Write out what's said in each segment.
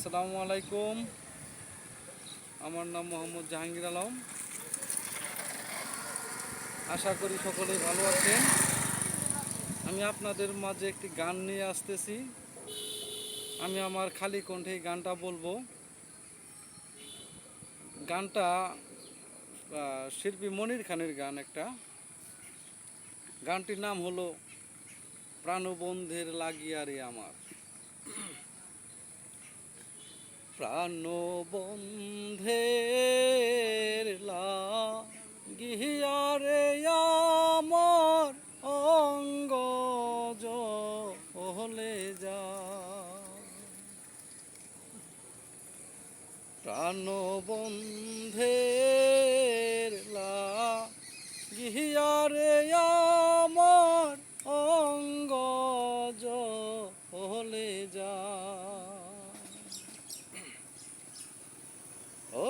আসসালামু আলাইকুম। আমার নাম মোহাম্মদ জাহাঙ্গীর আলম। আশা করি সকলেই ভালো আছেন। আমি আপনাদের মাঝে একটি গান নিয়ে আসতেছি। আমি আমার খালি কণ্ঠে গানটা বলব। গানটা শিল্পী মনির খানের গান একটা। গানটির নাম হলো, প্রাণবন্ধের লাগিয়ারে আমার। প্রাণবন্ধের বন্ধে আমার অঙ্গ হলে যা। প্রাণবন্ধের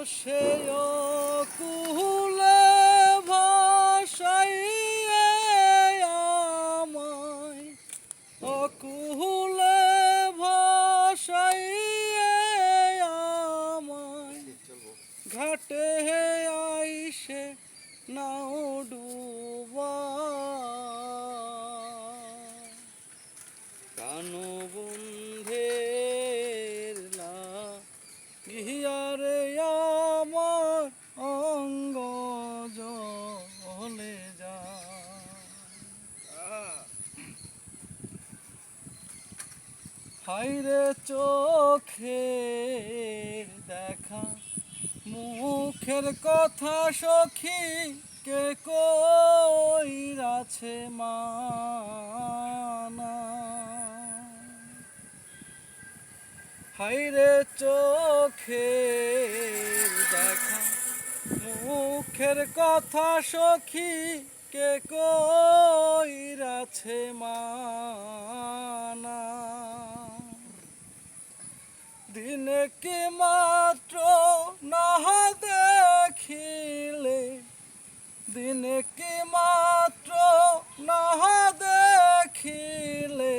সে কুলে ভাষাই আমায়। অকুলে আমায়। ঘাটে আইসে নাও ডুবা কানবন্ধের গিয়ারে আমার অঙ্গ জলে যা হাইরে চোখে দেখা, মুখের কথা সখী কে কইরাছে মানা? হাইরে চোখে দেখা, মুখের কথা সখী কে কইরাছে মানা? দিনে কি মাত্র না দেখিলে? দিনে কি মাত্র না দেখিলে?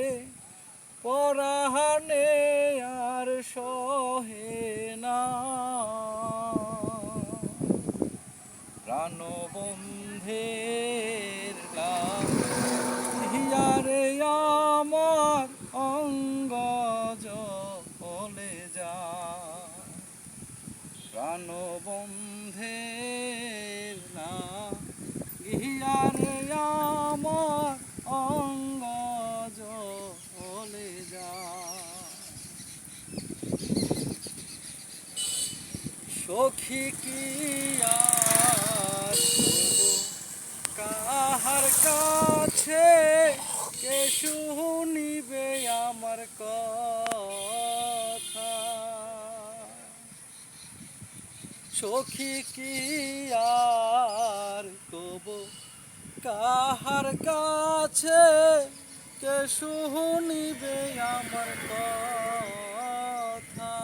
পরাহানে আর সহে না। প্রাণবন্ধের প্রাণবন্ধের না গিয়ারে আমার অঙ্গ জলে যা। সখী কি কাহার কাছে কে শুনিবে আমার কথা? সখী কি আর কব? কাহার কাছে কে শুনিবে আমার কথা?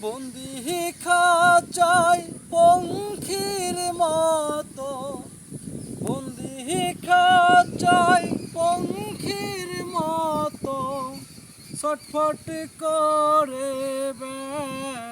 বন্দি খাচাই পঙ্খির মতো। বন্দি খাচাই পঙ্খির মতো। ছটফট করে ব্যথা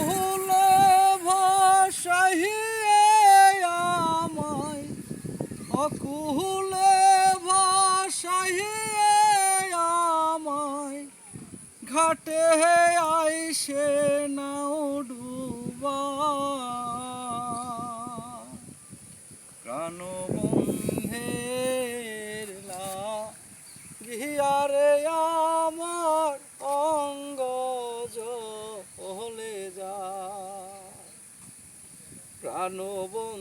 অকুলে ভাষাহিয়ে আমায় ঘাটে আইসে নাও ডুবা। প্রাণবন্ধের গিয়ারে আমার অঙ্গ হলে যা প্রাণবন্ধের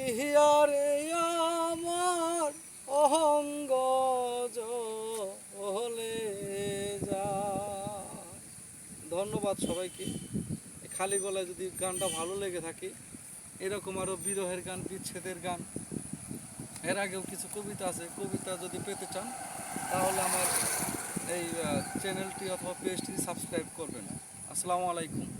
কি আমার অহঙ্গ হলে যা। ধন্যবাদ সবাইকে। খালি গলায় যদি গানটা ভালো লেগে থাকে, এরকম আরও বিরহের গান, বিচ্ছেদের গান, এর আগেও কিছু কবিতা আছে। কবিতা যদি পেতে চান, তাহলে আমার এই চ্যানেলটি অথবা পেজটি সাবস্ক্রাইব করবেন। আসসালামু আলাইকুম।